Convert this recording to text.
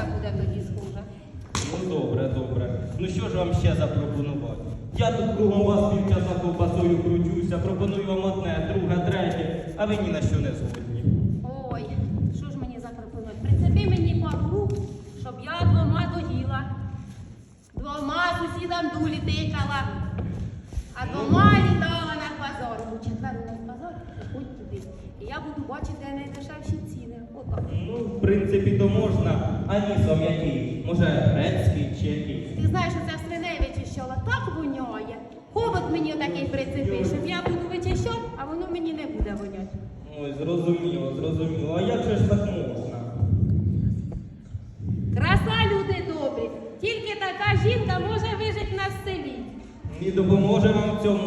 погода буде тоді схожа. Ну добре, добре. Ну що ж вам ще запропонувати? Я тут кругом вас півчаса ковбасою кручуся, пропоную вам одне, друге, третє, а ви ні на що не згодні. Ой, що ж мені запропонують? Прицепи мені пару, щоб я двома доїла. Двома сусідам дулі тикала, а двома літала на базар. У ну, четвер у нас приходь туди. І я буду бачити найдешевші ціни. Ну, в принципі, то можна, а ніс вам який? Може, грецький чи який? Ти знаєш, що це свиней вичищала, так воняє. Хобот мені такий прицепи, щоб я буду вичищати, а воно мені не буде воняти. Ой, зрозуміло, зрозуміло. А як же ж так можна? Краса, люди добрі, тільки така жінка може вижити на селі. І допоможе вам в цьому